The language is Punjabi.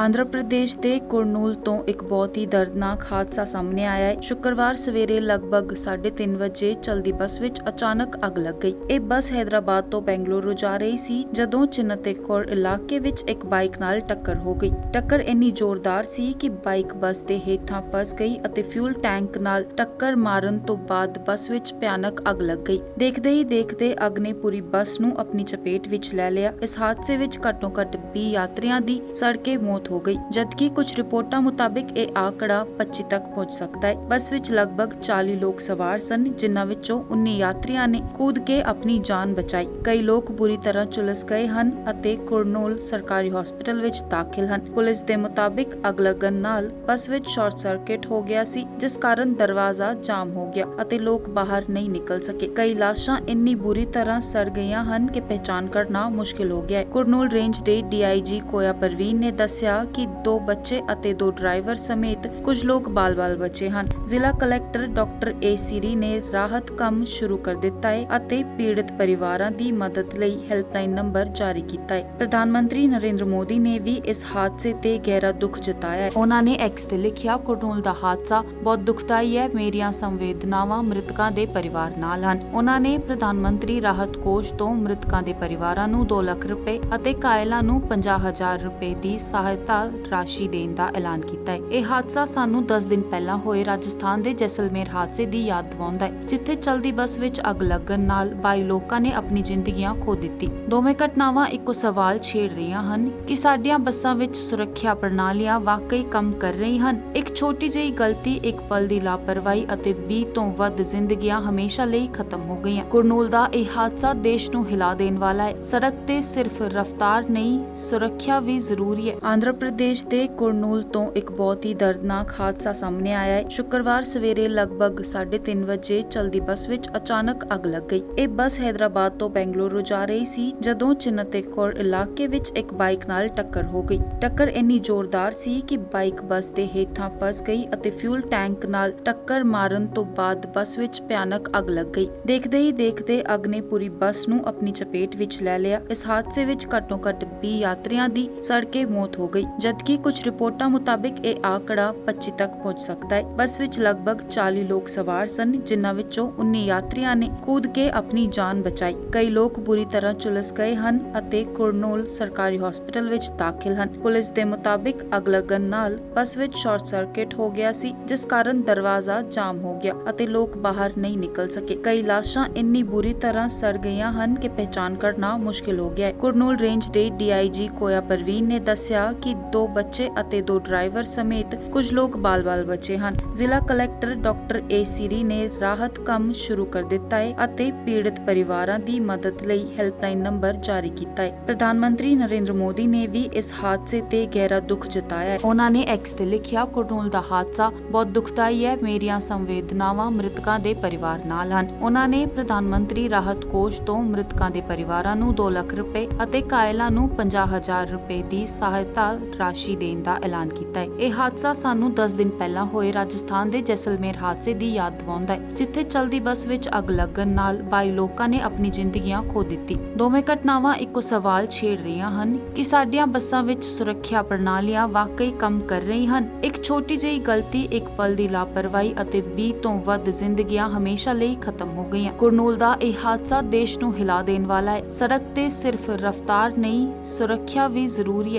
ਆਂਧਰਾ ਪ੍ਰਦੇਸ਼ ਦੇ ਕੁਰਨੂਲ ਤੋਂ ਇੱਕ ਬਹੁਤ ਹੀ ਦਰਦਨਾਕ ਹਾਦਸਾ ਸਾਹਮਣੇ ਆਇਆ ਹੈ। ਸ਼ੁੱਕਰਵਾਰ ਸਵੇਰੇ ਲਗਭਗ 3:30 ਵਜੇ ਚਲਦੀ ਬੱਸ ਵਿੱਚ ਅਚਾਨਕ ਅੱਗ ਲੱਗ ਗਈ। ਇਹ ਬੱਸ ਹైదరాబాద్ ਤੋਂ ਬੈਂਗਲੁਰੂ ਜਾ ਰਹੀ ਸੀ, ਜਦੋਂ ਚਿੰਨਤੇਕੌਰ ਇਲਾਕੇ ਵਿੱਚ ਇੱਕ ਬਾਈਕ ਨਾਲ ਟੱਕਰ ਹੋ ਗਈ। ਟੱਕਰ ਇੰਨੀ ਜ਼ੋਰਦਾਰ ਸੀ ਕਿ ਬਾਈਕ ਬੱਸ ਦੇ ਹੇਠਾਂ ਫਸ ਗਈ ਅਤੇ ਫਿਊਲ ਟੈਂਕ ਨਾਲ ਟੱਕਰ ਮਾਰਨ ਤੋਂ ਬਾਅਦ ਬੱਸ ਵਿੱਚ ਭਿਆਨਕ ਅੱਗ ਲੱਗ ਗਈ। ਦੇਖਦੇ ਹੀ ਦੇਖਦੇ ਅੱਗ ਨੇ ਪੂਰੀ ਬੱਸ ਨੂੰ ਆਪਣੀ ਚਪੇਟ ਵਿੱਚ ਲੈ ਲਿਆ। ਇਸ ਹਾਦਸੇ ਵਿੱਚ ਘੱਟੋ ਘੱਟ 20 ਯਾਤਰੀਆਂ ਦੀ ਸੜ ਕੇ ਮੌਤ ਹੋ ਗਈ, ਜਦਕਿ ਕੁਝ ਰਿਪੋਰਟਾਂ ਮੁਤਾਬਿਕ ਇਹ ਆંકੜਾ 25 ਤੱਕ ਪਹੁੰਚ ਸਕਦਾ ਹੈ। ਬੱਸ ਵਿੱਚ ਲਗਭਗ 40 ਲੋਕ ਸਵਾਰ ਸਨ, ਜਿਨ੍ਹਾਂ ਵਿੱਚੋਂ 19 ਯਾਤਰੀਆਂ ਨੇ ਕੂਦ ਕੇ ਆਪਣੀ ਜਾਨ ਬਚਾਈ। ਕਈ ਲੋਕ ਬੁਰੀ ਤਰ੍ਹਾਂ ਝੁਲਸ ਗਏ ਹਨ ਅਤੇ ਕੁਰਨੂਲ ਸਰਕਾਰੀ ਹਸਪਤਾਲ ਵਿੱਚ ਦਾਖਲ ਹਨ। ਪੁਲਿਸ ਦੇ ਮੁਤਾਬਿਕ ਅੱਗ ਲੱਗਣ ਨਾਲ ਬੱਸ ਵਿੱਚ ਸ਼ਾਰਟ ਸਰਕਟ ਹੋ ਗਿਆ ਸੀ, ਜਿਸ ਕਾਰਨ ਦਰਵਾਜ਼ਾ ਜਾਮ ਹੋ ਗਿਆ ਅਤੇ ਲੋਕ ਬਾਹਰ ਨਹੀਂ ਨਿਕਲ ਸਕੇ। ਕਈ ਲਾਸ਼ਾਂ ਇੰਨੀ ਬੁਰੀ ਤਰ੍ਹਾਂ ਸੜ ਗਈਆਂ ਹਨ ਕਿ ਪਹਿਚਾਨ ਕਰਨਾ ਮੁਸ਼ਕਿਲ ਹੋ ਗਿਆ ਹੈ। ਕੁਰਨੂਲ ਰੇਂਜ ਦੇ ਡੀ ਡੀਆਈਜੀ ਕੋਇਆ ਪਰਵੀਨ ਨੇ ਦੱਸਿਆ ਕਿ ਦੋ ਬੱਚੇ ਅਤੇ ਦੋ ਡਰਾਈਵਰ ਸਮੇਤ ਕੁਝ ਲੋਕ ਬਾਲ-ਬਾਲ ਬਚੇ ਹਨ। ਜ਼ਿਲ੍ਹਾ ਕਲੈਕਟਰ ਡਾਕਟਰ ਏ ਸੀਰੀ ਨੇ ਰਾਹਤ ਕੰਮ ਸ਼ੁਰੂ ਕਰ ਦਿੱਤਾ ਹੈ ਅਤੇ ਪੀੜਤ ਪਰਿਵਾਰਾਂ ਦੀ ਮਦਦ ਲਈ ਹੈਲਪਲਾਈਨ ਨੰਬਰ ਜਾਰੀ ਕੀਤਾ ਹੈ। ਪ੍ਰਧਾਨ ਮੰਤਰੀ ਨਰਿੰਦਰ ਮੋਦੀ ਨੇ ਵੀ ਇਸ ਹਾਦਸੇ ਤੇ ਗਹਿਰਾ ਦੁੱਖ ਜਤਾਇਆ ਹੈ। ਉਹਨਾਂ ਨੇ ਐਕਸ ਤੇ ਲਿਖਿਆ ਕੁਰਨੂਲ ਦਾ ਹਾਦਸਾ ਬਹੁਤ ਦੁਖਦਾਈ ਹੈ, ਮੇਰੀਆਂ ਸੰਵੇਦਨਾਵਾਂ ਮ੍ਰਿਤਕਾਂ ਦੇ ਪਰਿਵਾਰ ਨਾਲ ਹਨ। ਉਹਨਾਂ ਨੇ ਪ੍ਰਧਾਨ ਮੰਤਰੀ ਰਾਹਤ ਕੋਸ਼ ਤੋਂ ਮ੍ਰਿਤਕਾਂ ਦੇ ਪਰਿਵਾਰਾਂ ਨੂੰ 2 ਲੱਖ ਰੁਪਏ ਅਤੇ ਕਾਇਲਾਂ ਨੂੰ 50000 ਰੁਪਏ ਦੀ ਸਹਾਇਤਾ ਰਾਸ਼ੀ ਦੇਣ ਦਾ ਐਲਾਨ ਕੀਤਾ ਹੈ। ਇਹ ਹਾਦਸਾ ਸਾਨੂੰ 10 ਦਿਨ ਪਹਿਲਾਂ ਹੋਏ ਰਾਜਸਥਾਨ ਦੇ ਜੈਸਲਮੇਰ ਹਾਦਸੇ ਦੀ ਯਾਦ ਦਿਵਾਉਂਦਾ ਹੈ, ਜਿੱਥੇ ਚਲਦੀ ਬੱਸ ਵਿੱਚ ਅੱਗ ਲੱਗਣ ਨਾਲ 22 ਲੋਕਾਂ ਨੇ ਆਪਣੀ ਜ਼ਿੰਦਗੀਆਂ ਖੋ ਦਿੱਤੀ। ਦੋਵੇਂ ਘਟਨਾਵਾਂ ਇੱਕੋ ਸਵਾਲ ਛੇੜ ਰਹੀਆਂ ਹਨ ਕਿ ਸਾਡੀਆਂ ਬੱਸਾਂ ਵਿੱਚ ਸੁਰੱਖਿਆ ਪ੍ਰਣਾਲੀਆਂ ਵਾਕਈ ਕੰਮ ਕਰ ਰਹੀ ਹਨ। ਇੱਕ ਛੋਟੀ ਜਿਹੀ ਗਲਤੀ ਇੱਕ ਪਲ ਦੀ ਲਾਪਰਵਾਹੀ ਅਤੇ 20 ਤੋਂ ਵੱਧ ਜ਼ਿੰਦਗੀਆਂ ਹਮੇਸ਼ਾ ਲਈ ਖਤਮ ਹੋ ਗਈਆਂ। ਕੁਰਨੂਲ ਦਾ ਇਹ ਹਾਦਸਾ ਦੇਸ਼ ਨੂੰ ਹਿਲਾ ਦੇਣ ਵਾਲਾ ਹੈ। ਸੜਕ ਤੇ ਸਿਰਫ ਰਫ਼ਤਾਰ ਨਹੀਂ ਸੁਰੱਖਿਆ ਵੀ ਜ਼ਰੂਰੀ ਹੈ। ਆਂਧਰਾ ਪ੍ਰਦੇਸ਼ ਦੇ ਕੁਰਨੂਲ ਤੋਂ ਇੱਕ ਬਹੁਤ ਹੀ ਦਰਦਨਾਕ ਹਾਦਸਾ ਸਾਹਮਣੇ ਆਇਆ ਹੈ। ਸ਼ੁੱਕਰਵਾਰ ਸਵੇਰੇ ਲਗਭਗ 3:30 ਵਜੇ ਚਲਦੀ ਬੱਸ ਵਿੱਚ ਅਚਾਨਕ ਅੱਗ ਲੱਗ ਗਈ। ਇਹ ਬੱਸ ਹైదరాబాద్ ਤੋਂ ਬੈਂਗਲੁਰੂ ਜਾ ਰਹੀ ਸੀ, ਜਦੋਂ ਚਿੰਨਤੇਕੌਰ ਇਲਾਕੇ ਵਿੱਚ ਇੱਕ ਬਾਈਕ ਨਾਲ ਟੱਕਰ ਹੋ ਗਈ। ਟੱਕਰ ਇੰਨੀ ਜ਼ੋਰਦਾਰ ਸੀ ਕਿ ਬਾਈਕ ਬੱਸ ਦੇ ਹੇਠਾਂ ਫਸ ਗਈ ਅਤੇ ਫਿਊਲ ਟੈਂਕ ਨਾਲ ਟੱਕਰ ਮਾਰਨ ਤੋਂ ਬਾਅਦ ਬੱਸ ਵਿੱਚ ਭਿਆਨਕ ਅੱਗ ਲੱਗ ਗਈ। ਦੇਖਦੇ ਹੀ ਦੇਖਦੇ ਅੱਗ ਨੇ ਪੂਰੀ ਬੱਸ ਨੂੰ ਆਪਣੀ ਚਪੇਟ ਵਿੱਚ ਲੈ ਲਿਆ। ਇਸ ਹਾਦਸੇ ਵਿੱਚ ਘੱਟੋ ਘੱਟ 20 ਯਾਤਰੀਆਂ ਦੀ ਸੜ ਕੇ ਮੌਤ ਹੋ ਗਈ, ਜਦਕਿ ਕੁਝ ਰਿਪੋਰਟਾਂ ਮੁਤਾਬਿਕ ਇਹ ਆંકੜਾ 25 ਤੱਕ ਪਹੁੰਚ ਸਕਦਾ ਹੈ। ਬੱਸ ਵਿੱਚ ਲਗਭਗ 40 ਲੋਕ ਸਵਾਰ ਸਨ, ਜਿਨ੍ਹਾਂ ਵਿੱਚੋਂ 19 ਯਾਤਰੀਆਂ ਨੇ ਕੂਦ ਕੇ ਆਪਣੀ ਜਾਨ ਬਚਾਈ। ਕਈ ਲੋਕ ਬੁਰੀ ਤਰ੍ਹਾਂ ਝੁਲਸ ਗਏ ਹਨ ਅਤੇ ਕੁਰਨੂਲ ਸਰਕਾਰੀ ਹਸਪਤਾਲ ਵਿੱਚ ਦਾਖਲ ਹਨ। ਪੁਲਿਸ ਦੇ ਮੁਤਾਬਿਕ ਅੱਗ ਲੱਗਣ ਨਾਲ ਬੱਸ ਵਿੱਚ ਸ਼ਾਰਟ ਸਰਕਟ ਹੋ ਗਿਆ ਸੀ, ਜਿਸ ਕਾਰਨ ਦਰਵਾਜ਼ਾ ਜਾਮ ਹੋ ਗਿਆ ਅਤੇ ਲੋਕ ਬਾਹਰ ਨਹੀਂ ਨਿਕਲ ਸਕੇ। ਕਈ ਲਾਸ਼ਾਂ ਇੰਨੀ ਬੁਰੀ ਤਰ੍ਹਾਂ ਸੜ ਗਈਆਂ ਹਨ ਕਿ ਪਹਿਚਾਨ ਕਰਨਾ ਮੁਸ਼ਕਿਲ ਹੋ ਗਿਆ ਹੈ। ਕੁਰਨੂਲ ਰੇਂਜ ਦੇ ਡੀਆਈਜੀ ਕੋਇਆ ਪਰਵੀਨ ਨੇ ਦੱਸਿਆ ਕਿ ਦੋ ਬੱਚੇ ਅਤੇ ਦੋ ਡਰਾਈਵਰ ਸਮੇਤ ਕੁਝ ਲੋਕ ਬਾਲ-ਬਾਲ ਬਚੇ ਹਨ। ਜ਼ਿਲ੍ਹਾ ਕਲੈਕਟਰ ਡਾਕਟਰ ਏ ਸੀਰੀ ਨੇ ਰਾਹਤ ਕੰਮ ਸ਼ੁਰੂ ਕਰ ਦਿੱਤਾ ਹੈ ਅਤੇ ਪੀੜਤ ਪਰਿਵਾਰਾਂ ਦੀ ਮਦਦ ਲਈ ਹੈਲਪਲਾਈਨ ਨੰਬਰ ਜਾਰੀ ਕੀਤਾ ਹੈ। ਪ੍ਰਧਾਨ ਮੰਤਰੀ ਨਰਿੰਦਰ ਮੋਦੀ ਨੇ ਵੀ ਇਸ ਹਾਦਸੇ ਤੇ ਗਹਿਰਾ ਦੁੱਖ ਜਤਾਇਆ ਹੈ। ਉਹਨਾਂ ਨੇ ਐਕਸ ਤੇ ਲਿਖਿਆ ਕੁਰਨੂਲ ਦਾ ਹਾਦਸਾ ਬਹੁਤ ਦੁਖਦਾਈ ਹੈ। ਮੇਰੀਆਂ ਸੰਵੇਦਨਾਵਾਂ ਮ੍ਰਿਤਕਾਂ ਦੇ ਪਰਿਵਾਰ ਨਾਲ ਹਨ। ਉਹਨਾਂ ਨੇ ਪ੍ਰਧਾਨ ਮੰਤਰੀ ਰਾਹਤ ਕੋਸ਼ ਤੋਂ ਮ੍ਰਿਤਕਾਂ ਦੇ ਪਰਿਵਾਰਾਂ ਨੂੰ 2 ਲੱਖ ਰੁਪਏ ਅਤੇ ਕਾਇਲਾਂ ਨੂੰ 50000 ਰੁਪਏ ਦੀ ਸਹਾਇਤਾ ਰਾਸ਼ੀ ਦੇਣ ਦਾ ਐਲਾਨ ਕੀਤਾ ਹੈ। ਇਹ ਹਾਦਸਾ ਸਾਨੂੰ 10 ਦਿਨ ਪਹਿਲਾਂ ਹੋਏ ਰਾਜਸਥਾਨ ਦੇ ਜੈਸਲਮੇਰ ਹਾਦਸੇ ਦੀ ਯਾਦ ਦਿਵਾਉਂਦਾ ਹੈ, ਜਿੱਥੇ ਚਲਦੀ ਬੱਸ ਵਿੱਚ ਅੱਗ ਲੱਗਣ ਨਾਲ 22 ਲੋਕਾਂ ਨੇ ਆਪਣੀ ਜ਼ਿੰਦਗੀਆਂ ਖੋ ਦਿੱਤੀ। ਦੋਵੇਂ ਘਟਨਾਵਾਂ ਇੱਕੋ ਸਵਾਲ ਛੇੜ ਰਹੀਆਂ ਹਨ ਕਿ ਸਾਡੀਆਂ ਬੱਸਾਂ ਵਿੱਚ ਸੁਰੱਖਿਆ ਪ੍ਰਣਾਲੀਆਂ ਵਾਕਈ ਕੰਮ ਕਰ ਰਹੀ ਹਨ। ਇੱਕ ਛੋਟੀ ਜਿਹੀ ਗਲਤੀ, ਇੱਕ ਪਲ ਦੀ ਲਾਪਰਵਾਹੀ ਅਤੇ 20 ਤੋਂ ਵੱਧ ਜ਼ਿੰਦਗੀਆਂ ਹਮੇਸ਼ਾ ਲਈ ਖਤਮ ਹੋ ਗਈਆਂ। ਕੁਰਨੂਲ ਦਾ ਇਹ ਹਾਦਸਾ ਦੇਸ਼ ਨੂੰ ਹਿਲਾ ਦੇਣ ਵਾਲਾ ਹੈ। ਸੜਕ ਤੇ ਸਿਰਫ ਰਫ਼ਤਾਰ ਨਹੀਂ, ਸੁਰੱਖਿਆ ਵੀ ਜ਼ਰੂਰੀ ਹੈ।